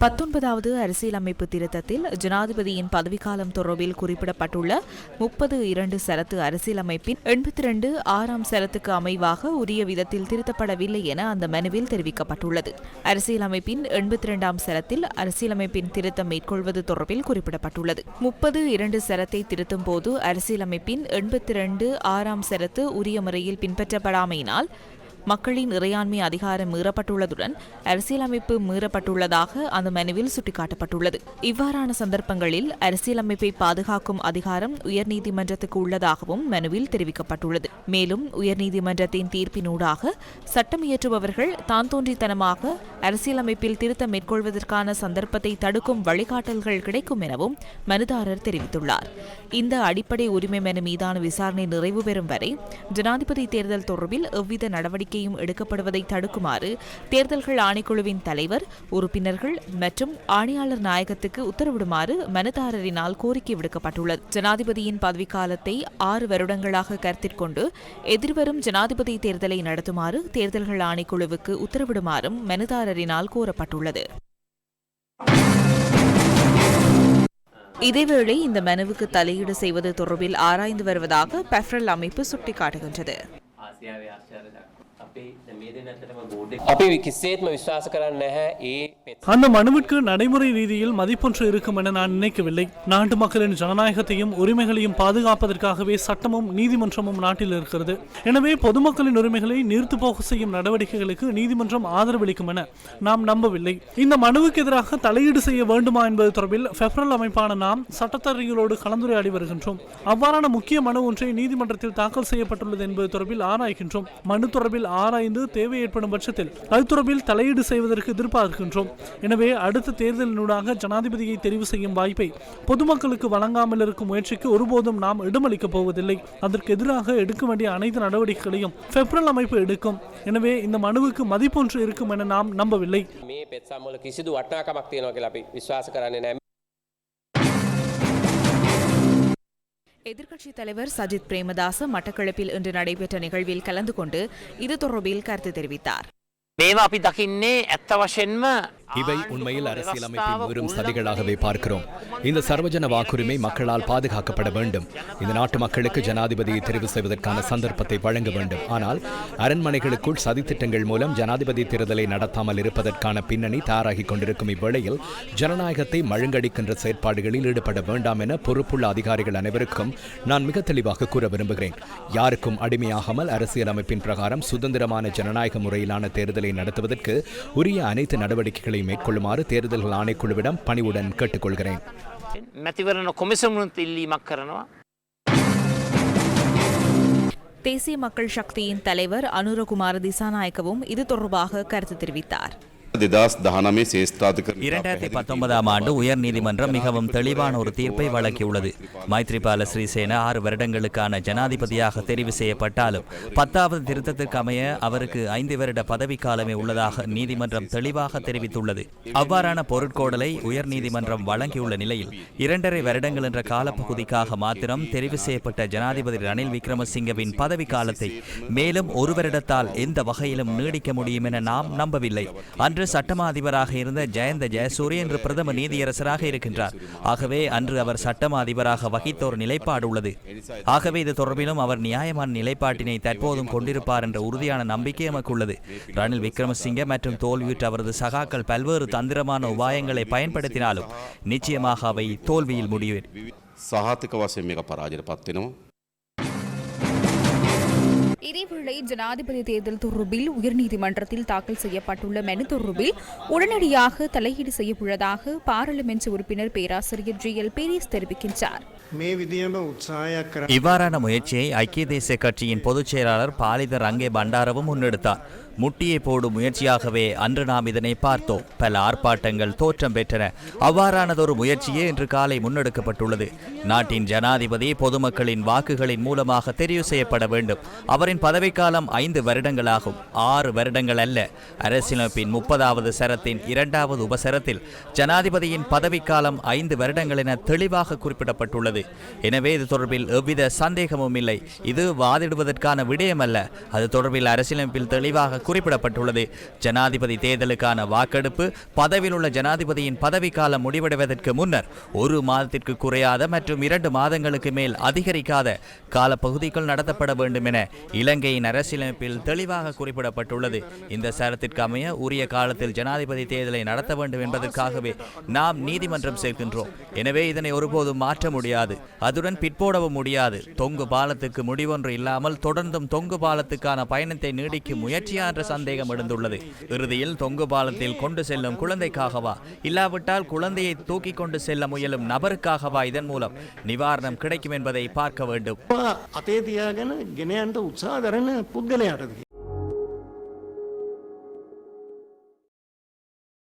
பத்தொன்பதாவது அரசியலமைப்பு திருத்தத்தில் ஜனாதிபதியின் பதவிக்காலம் தொடர்பில் குறிப்பிடப்பட்டுள்ள முப்பது இரண்டு சரத்து அரசியலமைப்பின் எண்பத்தி இரண்டு ஆறாம் சரத்துக்கு அமைவாக உரிய விதத்தில் திருத்தப்படவில்லை என அந்த மனுவில் தெரிவிக்கப்பட்டுள்ளது. அரசியலமைப்பின் எண்பத்தி இரண்டாம் சரத்தில் அரசியலமைப்பின் திருத்தம் மேற்கொள்வது தொடர்பில் குறிப்பிடப்பட்டுள்ளது. முப்பது இரண்டு சரத்தை திருத்தும் போது அரசியலமைப்பின் எண்பத்தி இரண்டு ஆறாம் சரத்து உரிய முறையில் பின்பற்றப்படாமையினால் மக்களின் இறையாண்மை அதிகாரம் மீறப்பட்டுள்ளதுடன் அரசியலமைப்பு மீறப்பட்டுள்ளதாக அந்த மனுவில் சுட்டிக்காட்டப்பட்டுள்ளது. இவ்வாறான சந்தர்ப்பங்களில் அரசியலமைப்பை பாதுகாக்கும் அதிகாரம் உயர்நீதிமன்றத்துக்கு உள்ளதாகவும் மனுவில் தெரிவிக்கப்பட்டுள்ளது. மேலும் உயர்நீதிமன்றத்தின் தீர்ப்பினூடாக சட்டம் இயற்றுபவர்கள் தான் தோன்றித்தனமாக அரசியலமைப்பில் திருத்தம் மேற்கொள்வதற்கான சந்தர்ப்பத்தை தடுக்கும் வழிகாட்டல்கள் கிடைக்கும் எனவும் மனுதாரர் தெரிவித்துள்ளார். இந்த அடிப்படை உரிமை மனு மீதான விசாரணை நிறைவு பெறும் வரை ஜனாதிபதி தேர்தல் தொடர்பில் எவ்வித நடவடிக்கை நடவடிக்கையும் எடுக்கப்படுவதை தடுக்குமாறு தேர்தல்கள் ஆணைக்குழுவின் தலைவர் உறுப்பினர்கள் மற்றும் ஆணையாளர் நாயகத்துக்கு உத்தரவிடுமாறு மனுதாரரினால் கோரிக்கை விடுக்கப்பட்டுள்ளது. ஜனாதிபதியின் பதவிக்காலத்தை ஆறு வருடங்களாக கருத்திற்கொண்டு எதிர்வரும் ஜனாதிபதி தேர்தலை நடத்துமாறு தேர்தல்கள் ஆணைக்குழுவுக்கு உத்தரவிடுமாறும் மனுதாரரினால் கோரப்பட்டுள்ளது. இதேவேளை இந்த மனுவுக்கு தலையீடு செய்வது தொடர்பில் ஆராய்ந்து வருவதாக பெஃப்ரல் அமைப்பு சுட்டிக்காட்டுகின்றது. அந்த மனுவிற்கு நடைமுறை ரீதியில் மதிப்பொன்று இருக்கும் என நான் நினைக்கவில்லை நாட்டு மக்களின் ஜனநாயகத்தையும் உரிமைகளையும் பாதுகாப்பதற்காகவே சட்டமும் நீதிமன்றமும் நாட்டில் இருக்கிறது எனவே பொதுமக்களின் உரிமைகளை நீர்த்து போக செய்யும் நடவடிக்கைகளுக்கு நீதிமன்றம் ஆதரவளிக்கும் என நாம் நம்பவில்லை இந்த மனுவுக்கு எதிராக தலையீடு செய்ய வேண்டுமா என்பது தொடர்பில் பெப்ரல் அமைப்பான நாம் சட்டத்தரணிகளோடு கலந்துரையாடி வருகின்றோம் அவ்வாறான முக்கிய மனு ஒன்றை நீதிமன்றத்தில் தாக்கல் செய்யப்பட்டுள்ளது என்பது தொடர்பில் ஆராய்கின்றோம் மனு தொடர்பில் ஆர் ஆராய்ந்து தேவை ஏற்படும் பட்சத்தில் அது தொடர்பில் தலையீடு செய்வதற்கு எதிர்பார்க்கின்றோம். எனவே அடுத்த தேர்தலினூடாக ஜனாதிபதியை தெரிவு செய்யும் வாய்ப்பை பொதுமக்களுக்கு வழங்காமல் இருக்கும் முயற்சிக்கு ஒருபோதும் நாம் இடமளிக்கப் போவதில்லை. அதற்கு எதிராக எடுக்க வேண்டிய அனைத்து நடவடிக்கைகளையும் பெப்ரல் அமைப்பு எடுக்கும். எனவே இந்த மனுவுக்கு மதிப்பொன்று இருக்கும் என நாம் நம்பவில்லை. எதிர்க்கட்சித் தலைவர் சஜித் பிரேமதாச மட்டக்களப்பில் இன்று நடைபெற்ற நிகழ்வில் கலந்து கொண்டு இது தொடர்பில் கருத்து தெரிவித்தார் මේවා අපි දකින්නේ ඇත්ත වශයෙන්ම இவை உண்மையில் அரசியலமைப்பை மீறும் சதிகளாகவே பார்க்கிறோம். இந்த சர்வஜன வாக்குரிமை மக்களால் பாதுகாக்கப்பட வேண்டும். இந்த நாட்டு மக்களுக்கு ஜனாதிபதியை தெரிவு செய்வதற்கான சந்தர்ப்பத்தை வழங்க வேண்டும். ஆனால் அரண்மனைகளுக்குள் சதித்திட்டங்கள் மூலம் ஜனாதிபதி தேர்தலை நடத்தாமல் இருப்பதற்கான பின்னணி தயாராகிக் கொண்டிருக்கும் இவ்வேளையில் ஜனநாயகத்தை மழுங்கடிக்கின்ற செயற்பாடுகளில் ஈடுபட வேண்டாம் என பொறுப்புள்ள அதிகாரிகள் அனைவருக்கும் நான் மிக தெளிவாக கூற விரும்புகிறேன். யாருக்கும் அடிமையாகாமல் அரசியலமைப்பின் பிரகாரம் சுதந்திரமான ஜனநாயக முறையிலான தேர்தலை நடத்துவதற்கு உரிய அனைத்து நடவடிக்கைகளை நடவடிக்கைகளை மேற்கொள்ளுமாறு தேர்தல்கள் ஆணைக்குழுவிடம் பணிவுடன் கேட்டுக்கொள்கிறேன். தேசிய மக்கள் சக்தியின் தலைவர் அனுரகுமார் திசாநாயக்கவும் இது தொடர்பாக கருத்து தெரிவித்தார். இரண்டாயிரத்தி பத்தொன்பதாம் ஆண்டு உயர் நீதிமன்றம் மிகவும் தெளிவான ஒரு தீர்ப்பை வழங்கியுள்ளது. மைத்ரிபால ஸ்ரீசேன ஆறு வருடங்களுக்கான ஜனாதிபதியாக தெரிவு செய்யப்பட்டாலும் பத்தாவது திருத்தத்திற்கு அமைய அவருக்கு ஐந்து வருட பதவிக்காலமே உள்ளதாக நீதிமன்றம் தெளிவாக தெரிவித்துள்ளது. அவ்வாறான பொருட்கோடலை உயர் நீதிமன்றம் வழங்கியுள்ள நிலையில் இரண்டரை வருடங்கள் என்ற காலப்பகுதிக்காக மாத்திரம் தெரிவு செய்யப்பட்ட ஜனாதிபதி ரணில் விக்ரமசிங்கவின் பதவி காலத்தை மேலும் ஒரு வருடத்தால் எந்த வகையிலும் நீடிக்க முடியும் என நாம் நம்பவில்லை. அன்று சட்டமா அதிபராக இருந்த ஜெயந்த ஜெயசூரிய இன்று பிரதம நீதியரசராக இருக்கின்றார் ஆகவே அன்று அவர் சட்டமா அதிபராக வகித்த ஒரு நிலைப்பாடு உள்ளது ஆகவே இது தொடர்பிலும் அவர் நியாயமான நிலைப்பாட்டினை தற்போதும் கொண்டிருப்பார் என்ற உறுதியான நம்பிக்கை எமக்கு உள்ளது ரணில் விக்ரமசிங்க மற்றும் தோல்வியுற்ற அவரது சகாக்கள் பல்வேறு தந்திரமான உபாயங்களை பயன்படுத்தினாலும் நிச்சயமாக அவை தோல்வியில் முடியும் සහතික වශයෙන් මේක පරාජයට පත්වෙනවා. இதேவேளை ஜனாதிபதி தேர்தல் தொடர்பில் உயர்நீதிமன்றத்தில் தாக்கல் செய்யப்பட்டுள்ள மனு தொடர்பில் உடனடியாக தலையீடு செய்யவுள்ளதாக பாராளுமன்ற உறுப்பினர் பேராசிரியர் ஜி. எல். பீரிஸ் தெரிவிக்கின்றார். இவ்வாறான முயற்சியை ஐக்கிய தேசிய கட்சியின் பொதுச் செயலாளர் பாலித ரங்கே பண்டாரவும் முன்னெடுத்தார். முட்டியை போடும் முயற்சியாகவே அன்று நாம் இதனை பார்த்தோம். பல ஆர்ப்பாட்டங்கள் தோற்றம் பெற்றன. அவ்வாறானதொரு முயற்சியே இன்று காலை முன்னெடுக்கப்பட்டுள்ளது. நாட்டின் ஜனாதிபதி பொதுமக்களின் வாக்குகளின் மூலமாக தெரிவு செய்யப்பட வேண்டும். அவரின் பதவிக்காலம் ஐந்து வருடங்களாகும். ஆறு வருடங்கள் அல்ல. அரசியலமைப்பின் முப்பதாவது சரத்தின் இரண்டாவது உபசரத்தில் ஜனாதிபதியின் பதவிக்காலம் ஐந்து வருடங்கள் என தெளிவாக குறிப்பிடப்பட்டுள்ளது. எனவே இது தொடர்பில் எவ்வித சந்தேகமும் இல்லை. இது வாதிடுவதற்கான விடயம் அல்ல அது தொடர்பில் அரசியலமைப்பில் தெளிவாக குறிப்பிடப்பட்டுள்ளது. ஜனாதிபதி தேர்தலுக்கான வாக்கெடுப்பு பதவியில் உள்ள ஜனாதிபதியின் பதவிக்காலம் முடிவடைவதற்கு முன்னர் ஒரு மாதத்திற்கு குறையாத மற்றும் இரண்டு மாதங்களுக்கு மேல் அதிகரிக்காத காலப்பகுதிக்குள் நடத்தப்பட வேண்டும் என இலங்கையின் அரசியலமைப்பில் தெளிவாக குறிப்பிடப்பட்டுள்ளது. இந்த சரத்திற்கு அமைய உரிய காலத்தில் ஜனாதிபதி தேர்தலை நடத்த வேண்டும் என்பதற்காகவே நாம் நீதிமன்றம் சேர்க்கின்றோம் எனவே இதனை ஒருபோதும் மாற்ற முடியாது. அதுடன் பிற்போடவும் முடியாது. தொங்கு பாலத்துக்கு முடிவொன்று இல்லாமல் தொடர்ந்தும் தொங்கு பாலத்துக்கான பயணத்தை நீடிக்கும் முயற்சியா என்ற சந்தேகம் எழுந்துள்ளது. இறுதியில் தொங்கு பாலத்தில் கொண்டு செல்லும் குழந்தைக்காகவா? இல்லாவிட்டால் குழந்தையை தூக்கி கொண்டு செல்ல முயலும் நபருக்காகவா இதன் மூலம்? நிவாரணம் கிடைக்கும் என்பதை பார்க்க வேண்டும்.